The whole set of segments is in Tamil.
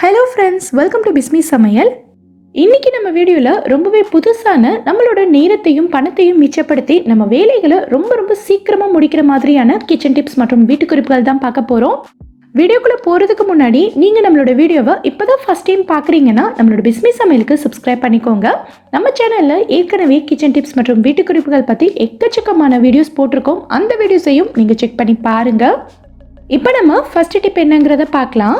Hello friends welcome to Bismi சமையல் இன்னைக்கு நம்ம வீடியோவில் ரொம்பவே புதுசான நம்மளோட நேரத்தையும் பணத்தையும் மிச்சப்படுத்தி நம்ம வேலைகளை ரொம்ப ரொம்ப சீக்கிரமாக முடிக்கிற மாதிரியான கிச்சன் டிப்ஸ் மற்றும் வீட்டு குறிப்புகள் தான் பார்க்க போகிறோம் வீடியோக்குள்ளே போகிறதுக்கு முன்னாடி நீங்கள் நம்மளோட வீடியோவை இப்போ தான் ஃபஸ்ட் டைம் பார்க்குறீங்கன்னா நம்மளோட பிஸ்மி சமையலுக்கு சப்ஸ்கிரைப் பண்ணிக்கோங்க. நம்ம சேனலில் ஏற்கனவே கிச்சன் டிப்ஸ் மற்றும் வீட்டு குறிப்புகள் பற்றி எக்கச்சக்கமான வீடியோஸ் போட்டிருக்கோம். அந்த வீடியோஸையும் நீங்கள் செக் பண்ணி பாருங்கள் இப்போ நம்ம ஃபஸ்ட்டு டிப் என்னங்கிறத பார்க்கலாம்.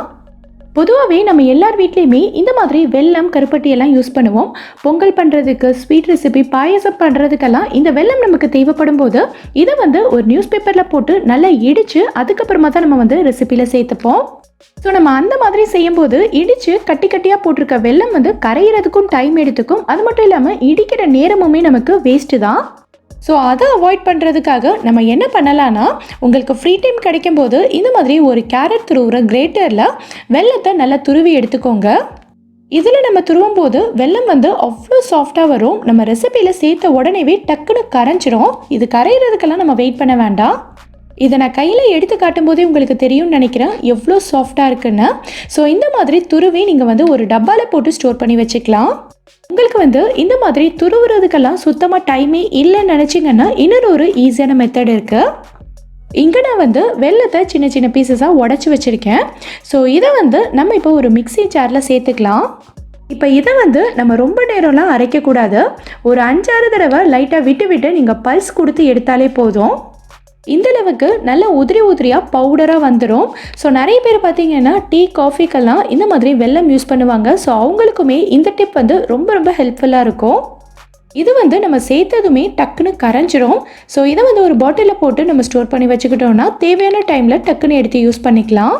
பொதுவாகவே நம்ம எல்லார் வீட்லேயுமே இந்த மாதிரி வெல்லம் கருப்பட்டி எல்லாம் யூஸ் பண்ணுவோம். பொங்கல் பண்ணுறதுக்கு ஸ்வீட் ரெசிபி பாயசம் பண்ணுறதுக்கெல்லாம் இந்த வெல்லம் நமக்கு தேவைப்படும் போது இதை வந்து ஒரு நியூஸ் பேப்பரில் போட்டு நல்லா இடித்து அதுக்கப்புறமா தான் நம்ம வந்து ரெசிபியில் சேர்த்துப்போம். ஸோ நம்ம அந்த மாதிரி செய்யும்போது இடித்து கட்டி கட்டியாக போட்டிருக்க வெல்லம் வந்து கரையிறதுக்கும் டைம் எடுத்துக்கும் அது மட்டும் இல்லாமல் இடிக்கிற நேரமுமே நமக்கு வேஸ்ட்டு தான். ஸோ அதை அவாய்ட் பண்ணுறதுக்காக நம்ம என்ன பண்ணலான்னா உங்களுக்கு ஃப்ரீ டைம் கிடைக்கும்போது இந்த மாதிரி ஒரு கேரட் துருவுற கிரேட்டரில் வெள்ளத்தை நல்லா துருவி எடுத்துக்கோங்க. இதில் நம்ம துருவும் போது வெல்லம் வந்து அவ்வளோ சாஃப்டாக வரும். நம்ம ரெசிபியில் சேர்த்த உடனேவே டக்குன்னு கரைஞ்சிரும். இது கரையிறதுக்கெல்லாம் நம்ம வெயிட் பண்ண வேண்டாம். இதை நான் கையில் எடுத்து காட்டும்போதே உங்களுக்கு தெரியும்னு நினைக்கிறேன். எவ்வளோ சாஃப்டாக இருக்குன்னு. ஸோ இந்த மாதிரி துருவி நீங்கள் வந்து ஒரு டப்பாவில் போட்டு ஸ்டோர் பண்ணி வச்சுக்கலாம். உங்களுக்கு வந்து இந்த மாதிரி துருவுறதுக்கெல்லாம் சுத்தமாக டைமே இல்லைன்னு நினச்சிங்கன்னா இன்னொரு ஒரு ஈஸியான மெத்தட் இருக்குது இங்கே நான் வந்து வெள்ளத்தை சின்ன சின்ன பீசஸாக உடச்சி வச்சுருக்கேன். ஸோ இதை வந்து நம்ம இப்போ ஒரு மிக்ஸி ஜாரில் சேர்த்துக்கலாம். இப்போ இதை வந்து நம்ம ரொம்ப நேரம்லாம் அரைக்கக்கூடாது. ஒரு அஞ்சாறு தடவை லைட்டாக விட்டு விட்டு நீங்கள் பல்ஸ் கொடுத்து எடுத்தாலே போதும். இந்த அளவுக்கு நல்ல உதிரி உதிரியாக பவுடராக வந்துடும் ஸோ நிறைய பேர் பார்த்தீங்கன்னா டீ காஃபிக்கெல்லாம் இந்த மாதிரி வெல்லம் யூஸ் பண்ணுவாங்க. ஸோ அவங்களுக்குமே இந்த டிப் வந்து ரொம்ப ரொம்ப ஹெல்ப்ஃபுல்லாக இருக்கும். இது வந்து நம்ம சேர்த்ததுமே டக்குன்னு கரைஞ்சிரும். ஸோ இதை வந்து ஒரு பாட்டிலில் போட்டு நம்ம ஸ்டோர் பண்ணி வச்சுக்கிட்டோம்னா தேவையான டைமில் டக்குன்னு எடுத்து யூஸ் பண்ணிக்கலாம்.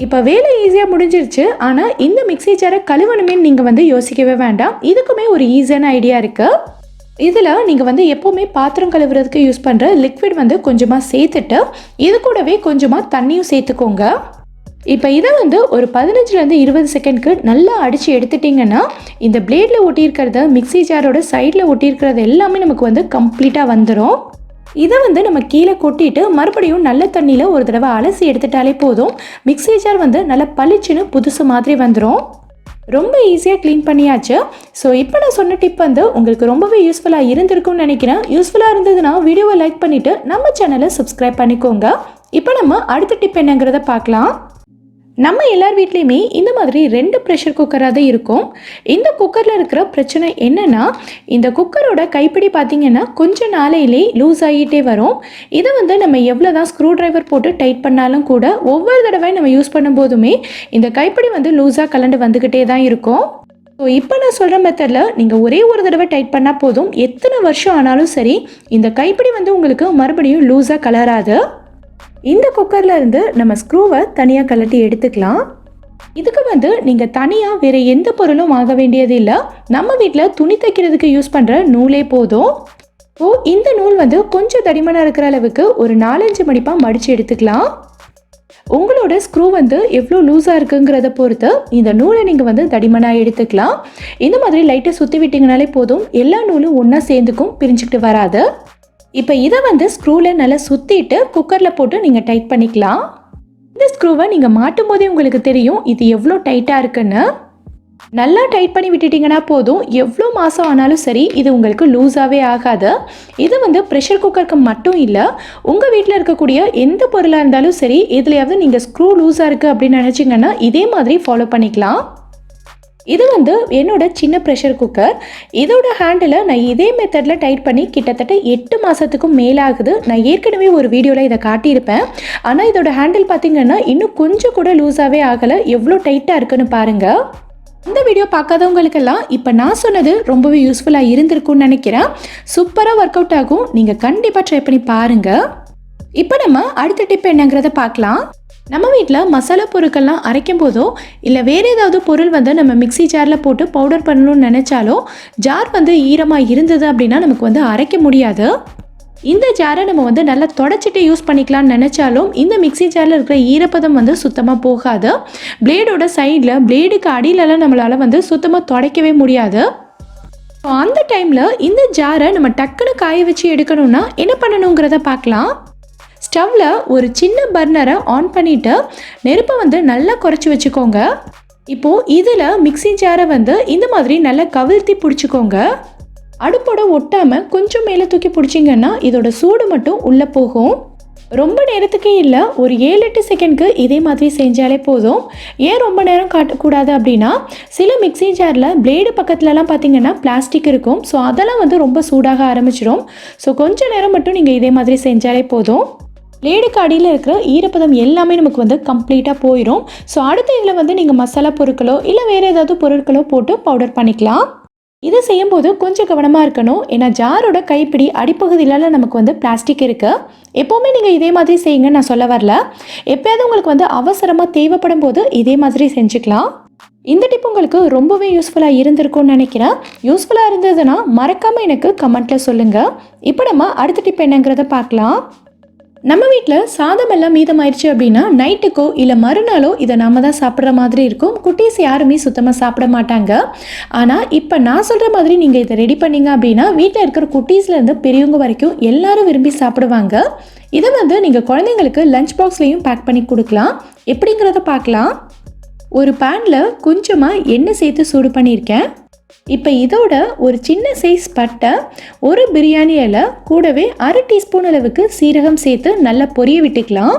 இப்போ வேலை ஈஸியாக முடிஞ்சிருச்சு. ஆனால் இந்த மிக்ஸி ஜாரை கழுவணுமே நீங்கள் வந்து யோசிக்கவே வேண்டாம். இதுக்குமே ஒரு ஈஸியான ஐடியா இருக்குது இதில் நீங்கள் வந்து எப்போவுமே பாத்திரம் கழுவுறதுக்கு யூஸ் பண்ணுற லிக்விட் வந்து கொஞ்சமாக சேர்த்துட்டு இது கூடவே கொஞ்சமாக தண்ணியும் சேர்த்துக்கோங்க. இப்போ இதை வந்து ஒரு பதினஞ்சுலேருந்து இருபது செகண்ட்க்கு நல்லா அடித்து எடுத்துட்டிங்கன்னா இந்த பிளேடில் ஒட்டியிருக்கிறத மிக்ஸி ஜாரோட சைடில் ஒட்டியிருக்கிறது எல்லாமே நமக்கு வந்து கம்ப்ளீட்டாக வந்துடும் இதை வந்து நம்ம கீழே கொட்டிட்டு மறுபடியும் நல்ல தண்ணியில் ஒரு தடவை அலசி எடுத்துட்டாலே போதும். மிக்ஸி ஜார் வந்து நல்லா பளிச்சுன்னு புதுசு மாதிரி வந்துடும் ரொம்ப ஈஸியாக க்ளீன் பண்ணியாச்சு. ஸோ இப்போ நான் சொன்ன டிப் வந்து உங்களுக்கு ரொம்பவே யூஸ்ஃபுல்லாக இருந்திருக்கும்னு நினைக்கிறேன். யூஸ்ஃபுல்லாக இருந்ததுன்னா வீடியோவை லைக் பண்ணிவிட்டு நம்ம சேனலை சப்ஸ்கிரைப் பண்ணிக்கோங்க. இப்போ நம்ம அடுத்த டிப் என்னங்கிறத பார்க்கலாம். நம்ம எல்லார் வீட்லேயுமே இந்த மாதிரி ரெண்டு ப்ரெஷர் குக்கராக தான் இருக்கும். இந்த குக்கரில் இருக்கிற பிரச்சனை என்னென்னா இந்த குக்கரோட கைப்பிடி பார்த்திங்கன்னா கொஞ்ச நாளையிலே லூஸ் ஆகிட்டே வரும். இதை வந்து நம்ம எவ்வளோ தான் ஸ்க்ரூ டிரைவர் போட்டு டைட் பண்ணாலும் கூட ஒவ்வொரு தடவை நம்ம யூஸ் பண்ணும்போதுமே இந்த கைப்பிடி வந்து லூஸாக கலண்டு வந்துக்கிட்டே தான் இருக்கும். ஸோ இப்போ நான் சொல்கிற மெத்தடில் நீங்கள் ஒரே ஒரு தடவை டைட் பண்ணால் போதும். எத்தனை வருஷம் ஆனாலும் சரி இந்த கைப்பிடி வந்து உங்களுக்கு மறுபடியும் லூஸாக கலராது இந்த குக்கரில் இருந்து நம்ம ஸ்க்ரூவை தனியாக கழட்டி எடுத்துக்கலாம். இதுக்கு வந்து நீங்கள் தனியாக வேறு எந்த பொருளும் வாங்க வேண்டியது இல்லை. நம்ம வீட்டில் துணி தைக்கிறதுக்கு யூஸ் பண்ணுற நூலே போதும். ஓ இந்த நூல் வந்து கொஞ்சம் தடிமனாக இருக்கிற அளவுக்கு ஒரு நாலஞ்சு மடிப்பாக மடித்து எடுத்துக்கலாம். உங்களோட ஸ்க்ரூ வந்து எவ்வளோ லூஸாக இருக்குங்கிறத பொறுத்து இந்த நூலை நீங்கள் வந்து தடிமனாக எடுத்துக்கலாம். இந்த மாதிரி லைட்டை சுற்றி விட்டிங்கனாலே போதும். எல்லா நூலும் ஒன்றா சேர்ந்துக்கும் பிரிஞ்சுக்கிட்டு வராது. இப்போ இதை வந்து ஸ்க்ரூவில் நல்லா சுற்றிட்டு குக்கரில் போட்டு நீங்கள் டைட் பண்ணிக்கலாம். இந்த ஸ்க்ரூவை நீங்கள் மாட்டும் போதே உங்களுக்கு தெரியும் இது எவ்வளோ டைட்டாக இருக்குன்னு. நல்லா டைட் பண்ணி விட்டுட்டிங்கன்னா போதும். எவ்வளோ மாதம் ஆனாலும் சரி இது உங்களுக்கு லூஸாகவே ஆகாது. இது வந்து ப்ரெஷர் குக்கருக்கு மட்டும் இல்லை உங்கள் வீட்டில் இருக்கக்கூடிய எந்த பொருளாக இருந்தாலும் சரி எதுலையாவது நீங்கள் ஸ்க்ரூ லூஸாக இருக்குது அப்படின்னு நினச்சிங்கன்னா இதே மாதிரி ஃபாலோ பண்ணிக்கலாம். இது வந்து என்னோட சின்ன ப்ரெஷர் குக்கர் இதோட ஹேண்டில் நான் இதே மெத்தடில் டைட் பண்ணி கிட்டத்தட்ட எட்டு மாதத்துக்கும் மேலாகுது. நான் ஏற்கனவே ஒரு வீடியோவில் இதை காட்டியிருப்பேன். ஆனால் இதோட ஹேண்டில் பார்த்திங்கன்னா இன்னும் கொஞ்சம் கூட லூஸாகவே ஆகலை. எவ்வளோ டைட்டாக இருக்குன்னு பாருங்கள் இந்த வீடியோ பார்க்காதவங்களுக்கெல்லாம் இப்போ நான் சொன்னது ரொம்பவே யூஸ்ஃபுல்லாக இருந்திருக்கும்னு நினைக்கிறேன். சூப்பராக ஒர்க் அவுட் ஆகும். நீங்கள் கண்டிப்பாக ட்ரை பண்ணி பாருங்கள் இப்போ நம்ம அடுத்த டிப் என்னங்கிறத பார்க்கலாம். நம்ம வீட்டில் மசாலா பொருட்கள்லாம் அரைக்கும் போதோ இல்லை வேறு ஏதாவது பொருள் வந்து நம்ம மிக்ஸி ஜாரில் போட்டு பவுடர் பண்ணணும்னு நினச்சாலோ ஜார் வந்து ஈரமாக இருந்தது அப்படின்னா நமக்கு வந்து அரைக்க முடியாது. இந்த ஜாரை நம்ம வந்து நல்லா தொடச்சிட்டு யூஸ் பண்ணிக்கலாம்னு நினச்சாலும் இந்த மிக்ஸி ஜாரில் இருக்கிற ஈரப்பதம் வந்து சுத்தமாக போகாது. பிளேடோட சைடில் பிளேடுக்கு அடியிலலாம் நம்மளால் வந்து சுத்தமாக துடைக்கவே முடியாது. ஸோ அந்த டைமில் இந்த ஜாரை நம்ம டக்குன்னு காய வச்சு எடுக்கணும்னா என்ன பண்ணணுங்கிறத பார்க்கலாம். ஸ்டவ்வில் ஒரு சின்ன பர்னரை ஆன் பண்ணிவிட்டு நெருப்பை வந்து நல்லா குறைச்சி வச்சுக்கோங்க. இப்போது இதில் மிக்ஸி ஜாரை வந்து இந்த மாதிரி நல்லா கவிழ்த்தி பிடிச்சிக்கோங்க. அடுப்போட ஒட்டாமல் கொஞ்சம் மேலே தூக்கி பிடிச்சிங்கன்னா இதோட சூடு மட்டும் உள்ளே போகும். ரொம்ப நேரத்துக்கே இல்லை ஒரு ஏழு எட்டு செகண்ட்க்கு இதே மாதிரி செஞ்சாலே போதும். ஏன் ரொம்ப நேரம் காட்டக்கூடாது அப்படின்னா சில மிக்ஸி ஜாரில் பிளேடு பக்கத்துலலாம் பார்த்தீங்கன்னா பிளாஸ்டிக் இருக்கும். ஸோ அதெல்லாம் வந்து ரொம்ப சூடாக ஆரம்பிச்சிடும். ஸோ கொஞ்ச நேரம் மட்டும் நீங்கள் இதே மாதிரி செஞ்சாலே போதும். லேடுக்கு அடியில் இருக்கிற ஈரப்பதம் எல்லாமே நமக்கு வந்து கம்ப்ளீட்டாக போயிடும் ஸோ அடுத்த இதில் வந்து நீங்கள் மசாலா பொருட்களோ இல்லை வேறு ஏதாவது பொருட்களோ போட்டு பவுடர் பண்ணிக்கலாம். இதை செய்யும்போது கொஞ்சம் கவனமாக இருக்கணும். ஏன்னா ஜாரோட கைப்பிடி அடிப்பகுதியிலலாம் நமக்கு வந்து பிளாஸ்டிக் இருக்குது எப்போவுமே நீங்கள் இதே மாதிரி செய்யுங்கன்னு நான் சொல்ல வரல. எப்போயாவது உங்களுக்கு வந்து அவசரமாக தேவைப்படும் போது இதே மாதிரி செஞ்சுக்கலாம். இந்த டிப் உங்களுக்கு ரொம்பவே யூஸ்ஃபுல்லாக இருந்திருக்கும்னு நினைக்கிறேன். யூஸ்ஃபுல்லாக இருந்ததுன்னா மறக்காமல் எனக்கு கமெண்ட்டில் சொல்லுங்கள் இப்போ நம்ம அடுத்த டிப் என்னங்கிறத பார்க்கலாம். நம்ம வீட்டில் சாதம் எல்லாம் மீதமாயிருச்சு அப்படின்னா நைட்டுக்கோ இல்லை மறுநாளோ இதை நாம தான் சாப்பிட்ற மாதிரி இருக்கும். குட்டீஸ் யாருமே சுத்தமாக சாப்பிட மாட்டாங்க. ஆனால் இப்போ நான் சொல்கிற மாதிரி நீங்கள் இதை ரெடி பண்ணீங்க அப்படின்னா வீட்டில் இருக்கிற குட்டீஸ்லேருந்து பெரியவங்க வரைக்கும் எல்லாரும் விரும்பி சாப்பிடுவாங்க. இதை வந்து நீங்கள் குழந்தைங்களுக்கு லஞ்ச் பாக்ஸ்லேயும் பேக் பண்ணி கொடுக்கலாம். எப்படிங்கிறத பார்க்கலாம். ஒரு பேனில் கொஞ்சமாக எண்ணெய் சேர்த்து சூடு பண்ணியிருக்கேன். இப்போ இதோட ஒரு சின்ன சைஸ் பட்டை ஒரு பிரியாணி இலை கூடவே அரை டீஸ்பூன் அளவுக்கு சீரகம் சேர்த்து நல்லா பொரிய விட்டுக்கலாம்.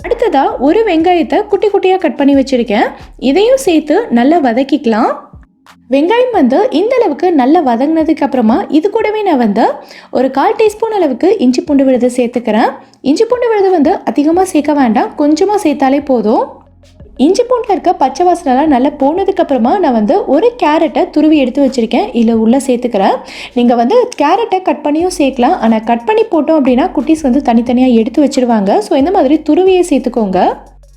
அடுத்ததாக ஒரு வெங்காயத்தை குட்டி குட்டியாக கட் பண்ணி வச்சுருக்கேன். இதையும் சேர்த்து நல்லா வதக்கிக்கலாம். வெங்காயம் வந்து இந்த அளவுக்கு நல்லா வதங்கினதுக்கு அப்புறமா இது கூடவே நான் வந்து ஒரு கால் டீஸ்பூன் அளவுக்கு இஞ்சி பூண்டு விழுது சேர்த்துக்கிறேன். இஞ்சி பூண்டு விழுது வந்து அதிகமாக சேர்க்க வேண்டாம். கொஞ்சமாக சேர்த்தாலே போதும். இஞ்சி பூண்டில் இருக்க பச்சை வாசனைலாம் நல்லா போனதுக்கப்புறமா நான் வந்து ஒரு கேரட்டை துருவி எடுத்து வச்சுருக்கேன். இதில் உள்ளே சேர்த்துக்கிறேன். நீங்கள் வந்து கேரட்டை கட் பண்ணியும் சேர்க்கலாம். ஆனால் கட் பண்ணி போட்டோம் அப்படின்னா குட்டீஸ் வந்து தனித்தனியாக எடுத்து வச்சுருவாங்க. ஸோ இந்த மாதிரி துருவியை சேர்த்துக்கோங்க.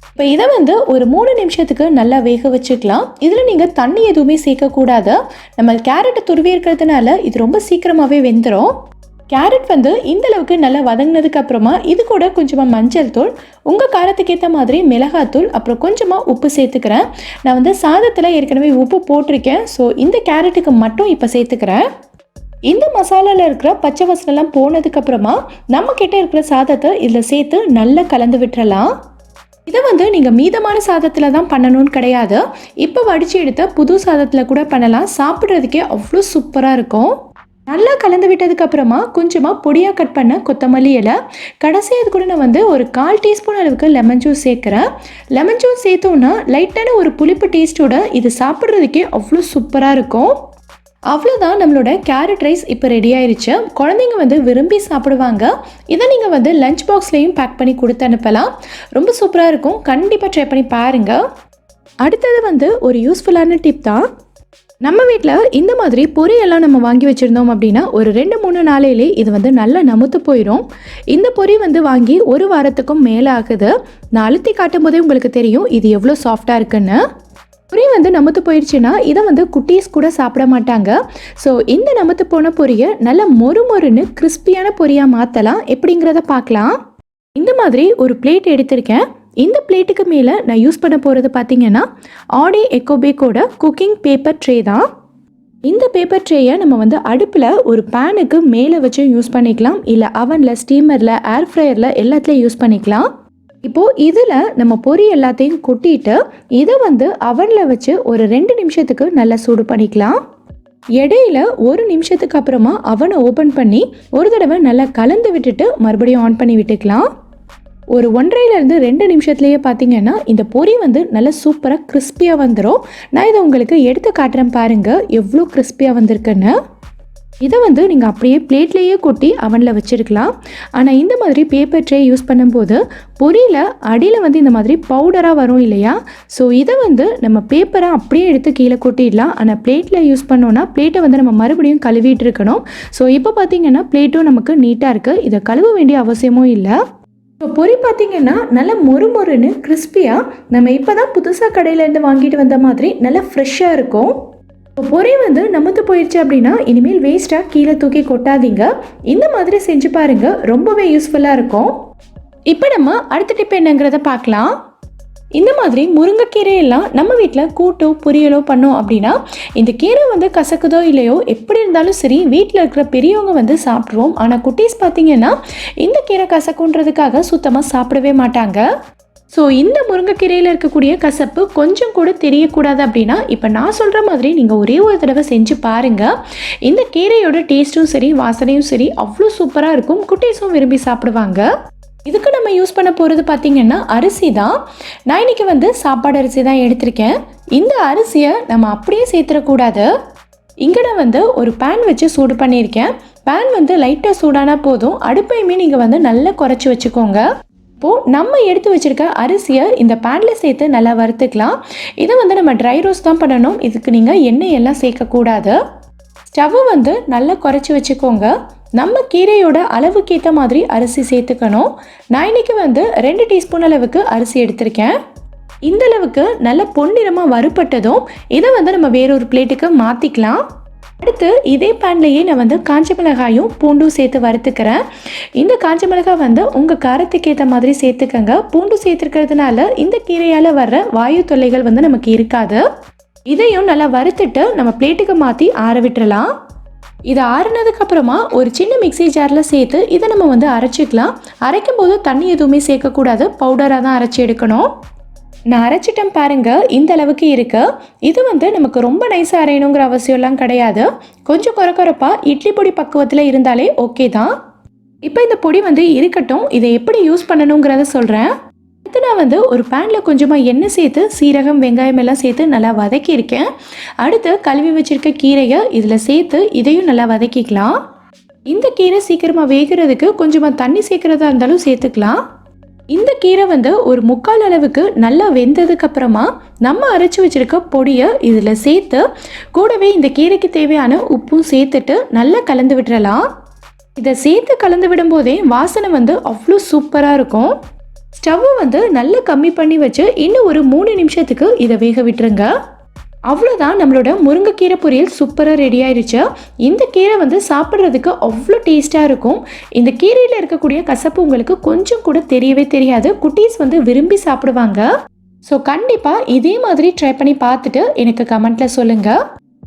இப்போ இதை வந்து ஒரு மூணு நிமிஷத்துக்கு நல்லா வேக வச்சுக்கலாம். இதில் நீங்கள் தண்ணி எதுவுமே சேர்க்கக்கூடாது. நம்ம கேரட்டை துருவி இருக்கிறதுனால இது ரொம்ப சீக்கிரமாகவே வெந்துடும் கேரட் வந்து இந்த அளவுக்கு நல்லா வதங்கினதுக்கு அப்புறமா இது கூட கொஞ்சமாக மஞ்சள் தூள் உங்கள் காரத்துக்கு ஏற்ற மாதிரி மிளகாத்தூள் அப்புறம் கொஞ்சமாக உப்பு சேர்த்துக்கிறேன். நான் வந்து சாதத்தில் ஏற்கனவே உப்பு போட்டிருக்கேன். ஸோ இந்த கேரட்டுக்கு மட்டும் இப்போ சேர்த்துக்கிறேன். இந்த மசாலாவில் இருக்கிற பச்சை வசனெல்லாம் போனதுக்கப்புறமா நம்ம இருக்கிற சாதத்தை இதில் சேர்த்து நல்லா கலந்து விட்டுறலாம். இதை வந்து நீங்கள் மீதமான சாதத்தில் தான் பண்ணணும்னு கிடையாது. இப்போ வடித்து எடுத்த புது சாதத்தில் கூட பண்ணலாம். சாப்பிட்றதுக்கே அவ்வளோ சூப்பராக இருக்கும். நல்லா கலந்து விட்டதுக்கு அப்புறமா கொஞ்சமாக பொடியாக கட் பண்ண கொத்தமல்லி இலை. கடைசி அது கூட நான் வந்து ஒரு கால் டீஸ்பூன் அளவுக்கு லெமன் ஜூஸ் சேர்க்குறேன். லெமன் ஜூஸ் சேர்த்தோன்னா லைட்டான ஒரு புளிப்பு டேஸ்ட்டோட இது சாப்பிட்றதுக்கே அவ்வளோ சூப்பராக இருக்கும். அவ்வளோதான் நம்மளோட கேரட் ரைஸ் இப்போ ரெடி ஆயிருச்சு. குழந்தைங்க வந்து விரும்பி சாப்பிடுவாங்க. இதை நீங்கள் வந்து லஞ்ச் பாக்ஸ்லேயும் பேக் பண்ணி கொடுத்து அனுப்பலாம். ரொம்ப சூப்பராக இருக்கும். கண்டிப்பாக ட்ரை பண்ணி பாருங்கள் அடுத்தது வந்து ஒரு யூஸ்ஃபுல்லான டிப் தான். நம்ம வீட்டில் இந்த மாதிரி பொரியெல்லாம் நம்ம வாங்கி வச்சுருந்தோம் அப்படின்னா ஒரு ரெண்டு மூணு நாளையிலே இது வந்து நல்லா நமுத்து போயிடும் இந்த பொரி வந்து வாங்கி ஒரு வாரத்துக்கும் மேலே ஆகுது. நான் அழுத்தி காட்டும் போதே உங்களுக்கு தெரியும் இது எவ்வளோ சாஃப்டாக இருக்குன்னு. பொரி வந்து நமுத்து போயிடுச்சுன்னா இதை வந்து குட்டீஸ் கூட சாப்பிட மாட்டாங்க. ஸோ இந்த நமுத்து போன பொரியை நல்லா மொறு மொறுன்னு கிறிஸ்பியான பொரியாக மாற்றலாம் எப்படிங்கிறத பார்க்கலாம். இந்த மாதிரி ஒரு பிளேட் எடுத்திருக்கேன். இந்த பிளேட்டுக்கு மேலே நான் யூஸ் பண்ண போகிறது பார்த்தீங்கன்னா ஆடி எக்கோபேக்கோட குக்கிங் பேப்பர் ட்ரே தான். இந்த பேப்பர் ட்ரேயை நம்ம வந்து அடுப்பில் ஒரு பேனுக்கு மேலே வச்சு யூஸ் பண்ணிக்கலாம். இல்லை அவனில் ஸ்டீமரில் ஏர் ஃப்ரையரில் எல்லாத்துலேயும் யூஸ் பண்ணிக்கலாம். இப்போது இதில் நம்ம பொரி எல்லாத்தையும் கொட்டிட்டு இதை வந்து அவனில் வச்சு ஒரு ரெண்டு நிமிஷத்துக்கு நல்லா சூடு பண்ணிக்கலாம். இடையில ஒரு நிமிஷத்துக்கு அப்புறமா அவனை ஓப்பன் பண்ணி ஒரு தடவை நல்லா கலந்து விட்டுட்டு மறுபடியும் ஆன் பண்ணி விட்டுக்கலாம். ஒரு ஒன்றரைலேருந்து ரெண்டு நிமிஷத்துலேயே பார்த்தீங்கன்னா இந்த பொரி வந்து நல்லா சூப்பராக கிறிஸ்பியாக வந்துடும் நான் இதை உங்களுக்கு எடுத்து காட்டுறேன் பாருங்கள் எவ்வளோ கிறிஸ்பியாக வந்திருக்குன்னு. இதை வந்து நீங்கள் அப்படியே பிளேட்லேயே கொட்டி அவனில் வச்சுருக்கலாம். ஆனால் இந்த மாதிரி பேப்பர் ட்ரே யூஸ் பண்ணும்போது பொரியில் அடியில் வந்து இந்த மாதிரி பவுடராக வரும் இல்லையா? ஸோ இதை வந்து நம்ம பேப்பரை அப்படியே எடுத்து கீழே கொட்டிடலாம். ஆனால் பிளேட்டில் யூஸ் பண்ணோன்னா பிளேட்டை வந்து நம்ம மறுபடியும் கழுவிட்டு இருக்கணும். ஸோ இப்போ பார்த்தீங்கன்னா பிளேட்டும் நமக்கு நீட்டாக இருக்குது இதை கழுவ வேண்டிய அவசியமும் இல்லை. இப்போ பொரி பார்த்தீங்கன்னா நல்லா மொறு மொறுன்னு கிறிஸ்பியாக நம்ம இப்போ தான் புதுசாக கடையிலேருந்து வாங்கிட்டு வந்த மாதிரி நல்லா ஃப்ரெஷ்ஷாக இருக்கும். இப்போ பொரி வந்து நமத்து போயிடுச்சு அப்படின்னா இனிமேல் வேஸ்ட்டாக கீழே தூக்கி கொட்டாதீங்க. இந்த மாதிரி செஞ்சு பாருங்கள் ரொம்பவே யூஸ்ஃபுல்லாக இருக்கும். இப்போ நம்ம அடுத்த டிப் என்னங்கிறத பார்க்கலாம். இந்த மாதிரி முருங்கைக்கீரையெல்லாம் நம்ம வீட்டில் கூட்டோ பொரியலோ பண்ணோம் அப்படின்னா இந்த கீரை வந்து கசக்குதோ இல்லையோ எப்படி இருந்தாலும் சரி வீட்டில் இருக்கிற பெரியவங்க வந்து சாப்பிட்ருவோம் ஆனால் குட்டீஸ் பார்த்தீங்கன்னா இந்த கீரை கசக்குன்றதுக்காக சுத்தமாக சாப்பிடவே மாட்டாங்க. ஸோ இந்த முருங்கைக்கீரையில் இருக்கக்கூடிய கசப்பு கொஞ்சம் கூட தெரியக்கூடாது அப்படின்னா இப்போ நான் சொல்கிற மாதிரி நீங்கள் ஒரே ஒரு தடவை செஞ்சு பாருங்கள் இந்த கீரையோட டேஸ்ட்டும் சரி வாசனையும் சரி அவ்வளோ சூப்பராக இருக்கும். குட்டீஸும் விரும்பி சாப்பிடுவாங்க. இதுக்கு நம்ம யூஸ் பண்ண போகிறது பார்த்திங்கன்னா அரிசி தான். நான் இன்றைக்கி வந்து சாப்பாடு அரிசி தான் எடுத்திருக்கேன். இந்த அரிசியை நம்ம அப்படியே சேர்த்துடக்கூடாது. இங்கே நான் வந்து ஒரு பேன் வச்சு சூடு பண்ணியிருக்கேன். பேன் வந்து லைட்டாக சூடானா போதும். அடுப்பையுமே நீங்கள் வந்து நல்லா குறைச்சி வச்சுக்கோங்க. இப்போது நம்ம எடுத்து வச்சுருக்க அரிசியை இந்த பேனில் சேர்த்து நல்லா வறுத்துக்கலாம். இதை வந்து நம்ம ட்ரை ரோஸ்ட் தான் பண்ணணும். இதுக்கு நீங்கள் எண்ணெய் எல்லாம் சேர்க்கக்கூடாது. ஸ்டவ்வை வந்து நல்லா குறைச்சி வச்சுக்கோங்க. நம்ம கீரையோட அளவுக்கு ஏற்ற மாதிரி அரிசி சேர்த்துக்கணும். நான் இன்னைக்கு வந்து ரெண்டு டீஸ்பூன் அளவுக்கு அரிசி எடுத்திருக்கேன். இந்த அளவுக்கு நல்ல பொன்னிறமாக வறுப்பட்டதும் இதை வந்து நம்ம வேறொரு பிளேட்டுக்கு மாற்றிக்கலாம் அடுத்து இதே பேன்லேயே நான் வந்து காஞ்ச மிளகாயும் பூண்டும் சேர்த்து வறுத்துக்கிறேன். இந்த காஞ்ச மிளகாய் வந்து உங்கள் காரத்துக்கு ஏற்ற மாதிரி சேர்த்துக்கங்க. பூண்டு சேர்த்துருக்கிறதுனால இந்த கீரையால் வர்ற வாயு தொல்லைகள் வந்து நமக்கு இருக்காது. இதையும் நல்லா வறுத்துட்டு நம்ம பிளேட்டுக்கு மாற்றி ஆற விட்டுறலாம். இது ஆறுனதுக்கு அப்புறமா ஒரு சின்ன மிக்சி ஜாரில் சேர்த்து இதை நம்ம வந்து அரைச்சிக்கலாம். அரைக்கும் போது தண்ணி எதுவுமே சேர்க்கக்கூடாது. பவுடராக தான் அரைச்சி எடுக்கணும். நான் அரைச்சிட்டேன் பாருங்க. இந்த அளவுக்கு இருக்கு. இது வந்து நமக்கு ரொம்ப நைஸாக அரையணுங்கிற அவசியம்லாம் கிடையாது. கொஞ்சம் குறக்குறப்பாக இட்லி பொடி பக்குவத்தில் இருந்தாலே ஓகே தான். இப்போ இந்த பொடி வந்து இருக்கட்டும். இதை எப்படி யூஸ் பண்ணணுங்கிறத சொல்கிறேன் அடுத்து நான் வந்து ஒரு பேனில் கொஞ்சமாக எண்ணெய் சேர்த்து சீரகம் வெங்காயம் எல்லாம் சேர்த்து நல்லா வதக்கியிருக்கேன் அடுத்து கழுவி வச்சுருக்க கீரையை இதில் சேர்த்து இதையும் நல்லா வதக்கிக்கலாம். இந்த கீரை சீக்கிரமாக வேகிறதுக்கு கொஞ்சமாக தண்ணி சேர்க்குறதா இருந்தாலும் சேர்த்துக்கலாம். இந்த கீரை வந்து ஒரு முக்கால் அளவுக்கு நல்லா வெந்ததுக்கு அப்புறமா நம்ம அரைச்சி வச்சிருக்க பொடியை இதில் சேர்த்து கூடவே இந்த கீரைக்கு தேவையான உப்பும் சேர்த்துட்டு நல்லா கலந்து விட்டுறலாம். இதை சேர்த்து கலந்து விடும்போதே வாசனை வந்து அவ்வளோ சூப்பராக இருக்கும். ஸ்டவ்வை வந்து நல்லா கம்மி பண்ணி வச்சு இன்னும் ஒரு மூணு நிமிஷத்துக்கு இதை வேக விட்டுருங்க. அவ்வளோதான் நம்மளோட முருங்கைக்கீரை பொரியல் சூப்பராக ரெடி ஆயிடுச்சு இந்த கீரை வந்து சாப்பிட்றதுக்கு அவ்வளோ டேஸ்ட்டாக இருக்கும். இந்த கீரையில் இருக்கக்கூடிய கசப்பு உங்களுக்கு கொஞ்சம் கூட தெரியவே தெரியாது. குட்டீஸ் வந்து விரும்பி சாப்பிடுவாங்க. ஸோ கண்டிப்பாக இதே மாதிரி ட்ரை பண்ணி பார்த்துட்டு எனக்கு கமெண்ட்டில் சொல்லுங்கள்